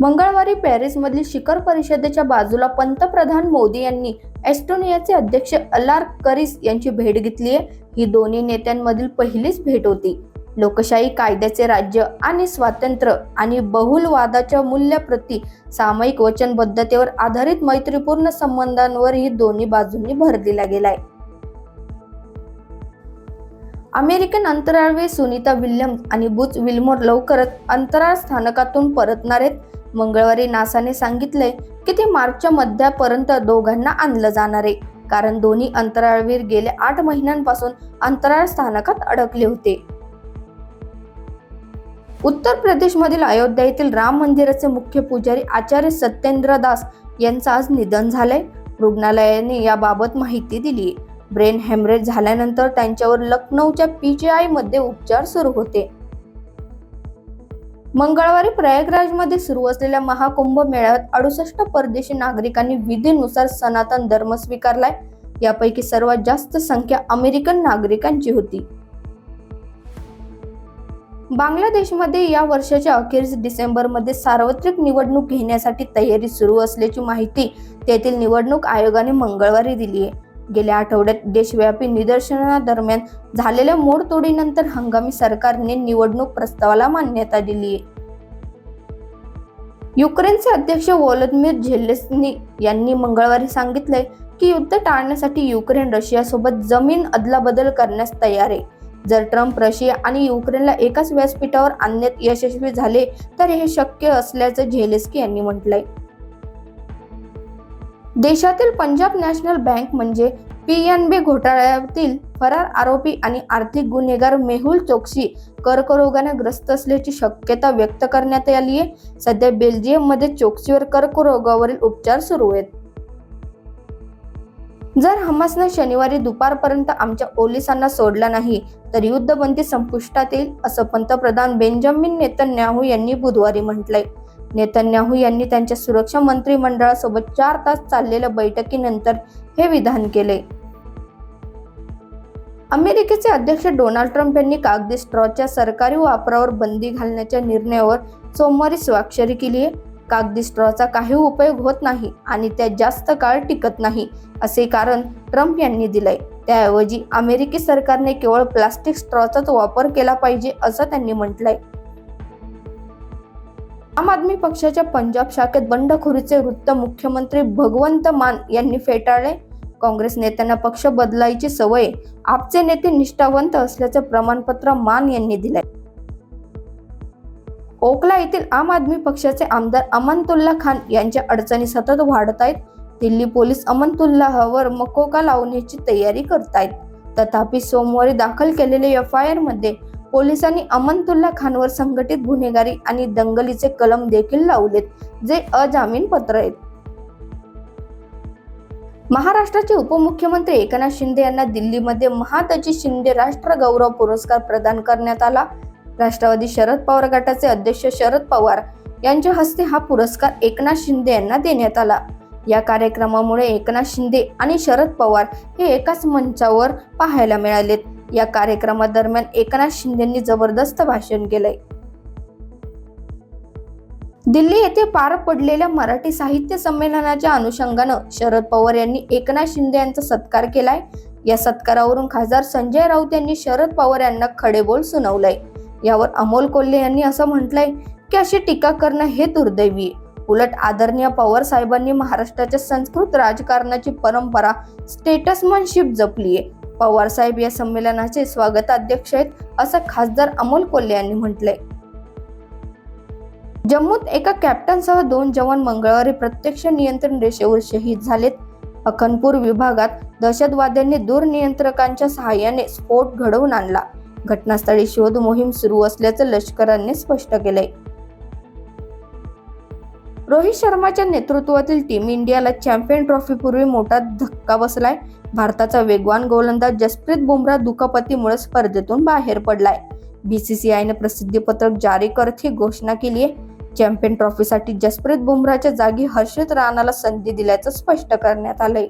मंगळवारी पॅरिसमधील शिखर परिषदेच्या बाजूला पंतप्रधान मोदी यांनी एस्टोनियाचे अध्यक्ष अलार करिस यांची भेट घेतली आहे. ही दोन्ही नेत्यांमधील पहिलीच भेट होती. लोकशाही कायद्याचे राज्य आणि स्वातंत्र्य आणि बहुलवादाच्या मूल्याप्रती सामायिक वचनबद्धतेवर आधारित मैत्रीपूर्ण संबंधांवर ही दोन्ही बाजूंनी भर दिला गेलाय. अमेरिकन अंतराळवीर सुनीता विल्यम्स आणि बुच विल्मोर लवकरच अंतराळ स्थानकातून परतणार आहेत. मंगळवारी नासाने सांगितले की ते मार्चच्या मध्यापर्यंत दोघांना आणलं जाणार आहे. कारण दोन्ही अंतराळवीर गेल्या आठ महिन्यांपासून अंतराळ स्थानकात अडकले होते. उत्तर प्रदेशमधील अयोध्या येथील राम मंदिराचे मुख्य पुजारी आचार्य सत्येंद्र दास यांचं आज निधन झालंय. रुग्णालयाने याबाबत माहिती दिली. ब्रेन हेमरेज झाल्यानंतर त्यांच्यावर लखनौच्या पीजीआयमध्ये उपचार सुरू होते. मंगळवारी प्रयागराजमध्ये सुरू असलेल्या महाकुंभ मेळ्यात अडुसष्ट परदेशी नागरिकांनी विधीनुसार सनातन धर्म स्वीकारलाय. यापैकी सर्वात जास्त संख्या अमेरिकन नागरिकांची होती. बांगलादेशमध्ये या वर्षाच्या अखेरीस डिसेंबरमध्ये सार्वत्रिक निवडणूक घेण्यासाठी तयारी सुरू असल्याची माहिती तेथील निवडणूक आयोगाने मंगळवारी दिली आहे गेल्या आठवड्यात देशव्यापी निदर्शनादरम्यान झालेल्या मोडतोडीनंतर हंगामी सरकारने निवडणूक प्रस्तावाला मान्यता दिली आहे युक्रेनचे अध्यक्ष व्लोदिमीर झेलेस्नी यांनी मंगळवारी सांगितलंय की युद्ध टाळण्यासाठी युक्रेन रशियासोबत जमीन अदलाबदल करण्यास तयार आहे. जर ट्रम्प रशिया आणि युक्रेनला एकाच व्यासपीठावर आणण्यात यशस्वी झाले तर हे शक्य असल्याचं झेलेस्की यांनी म्हटलंय. देशातील पंजाब नॅशनल बँक म्हणजे पी एन बी घोटाळ्यातील फरार आरोपी आणि आर्थिक गुन्हेगार मेहुल चोक्सी कर्करोगाने ग्रस्त असल्याची शक्यता व्यक्त करण्यात आली आहे. सध्या बेल्जियममध्ये चोक्सीवर कर्करोगावरील उपचार सुरू आहेत. जर हमासने शनिवारी दुपारपर्यंत आमच्या पोलिसांना सोडला नाही तर युद्धबंदी संपुष्टात येईल असं पंतप्रधान बेंजामिन नेतन्याहू यांनी बुधवारी म्हटलंय. नेतन्याहू यांनी त्यांच्या सुरक्षा मंत्रिमंडळासोबत चार तास चाललेल्या बैठकीनंतर हे विधान केले. अमेरिकेचे अध्यक्ष डोनाल्ड ट्रम्प यांनी कागदी स्ट्रॉच्या सरकारी वापरावर बंदी घालण्याच्या निर्णयावर सोमवारी स्वाक्षरी केली आहे. कागदी स्ट्रॉचा काही उपयोग होत नाही आणि त्या जास्त काळ टिकत नाही असे कारण ट्रम्प यांनी दिलंय. त्याऐवजी अमेरिकी सरकारने केवळ प्लास्टिक स्ट्रॉचाच वापर केला पाहिजे असं त्यांनी म्हटलंय. आम आदमी पक्षाच्या पंजाब शाखेत बंडखोरीचे वृत्त मुख्यमंत्री भगवंत मान यांनी फेटाळले. काँग्रेस नेत्यांना पक्ष बदलायची सवय आपचे नेते निष्ठावंत असल्याचे प्रमाणपत्र मान यांनी दिले ओकला येथील आम आदमी पक्षाचे आमदार अमनतुल्ला खान यांच्या अडचणी सतत वाढत आहेत दिल्ली पोलीस अमनतुल्लाहवर मकोका लावण्याची तयारी करतायत. तथापि सोमवारी दाखल केलेल्या एफ आय आरमध्ये पोलिसांनी अमनतुल्ला खानवर संघटित गुन्हेगारी आणि दंगलीचे कलम देखील लावलेत जे अजामीन पत्र आहेत. महाराष्ट्राचे उपमुख्यमंत्री एकनाथ शिंदे यांना दिल्लीमध्ये महादजी शिंदे राष्ट्र गौरव पुरस्कार प्रदान करण्यात आला. राष्ट्रवादी शरद पवार गटाचे अध्यक्ष शरद पवार यांच्या हस्ते हा पुरस्कार एकनाथ शिंदे यांना देण्यात आला. या कार्यक्रमामुळे एकनाथ शिंदे आणि शरद पवार हे एकाच मंचावर पाहायला मिळालेत. या कार्यक्रमादरम्यान एकनाथ शिंदेंनी जबरदस्त भाषण केलंय. दिल्ली येथे पार पडलेल्या मराठी साहित्य संमेलनाच्या अनुषंगानं शरद पवार यांनी एकनाथ शिंदे यांचा सत्कार केलाय. या सत्कारावरून खासदार संजय राऊत यांनी शरद पवार यांना खडेबोल सुनावलंय. यावर अमोल कोल्हे यांनी असं म्हटलंय की अशी टीका करणं हे दुर्दैवी उलट आदरणीय पवार साहेबांनी महाराष्ट्राच्या संस्कृत राजकारणाची परंपरा स्टेटसमनशिप जपली पवारसाहेब या संमेलनाचे स्वागताध्यक्ष आहेत असं खासदार अमोल कोल्हे यांनी म्हटलंय. जम्मूत एका कॅप्टनसह दोन जवान मंगळवारी प्रत्यक्ष नियंत्रण रेषेवर शहीद झालेत. अखनपूर विभागात दहशतवाद्यांनी दूरनियंत्रकांच्या सहाय्याने स्फोट घडवून आणला. घटनास्थळी शोध मोहीम सुरू असल्याचं लष्कराने स्पष्ट केलंय. रोहित शर्माच्या नेतृत्वातील टीम इंडियाला चॅम्पियन ट्रॉफीपूर्वी मोठा धक्का बसलाय. भारताचा वेगवान गोलंदाज जसप्रीत बुमराह दुखापतीमुळे स्पर्धेतून बाहेर पडलाय. बीसीसीआयने प्रसिद्धीपत्रक जारी करत ही घोषणा केली आहे. चॅम्पियन ट्रॉफीसाठी जसप्रीत बुमराहच्या जागी हर्षित राणाला संधी दिल्याचं स्पष्ट करण्यात आलंय.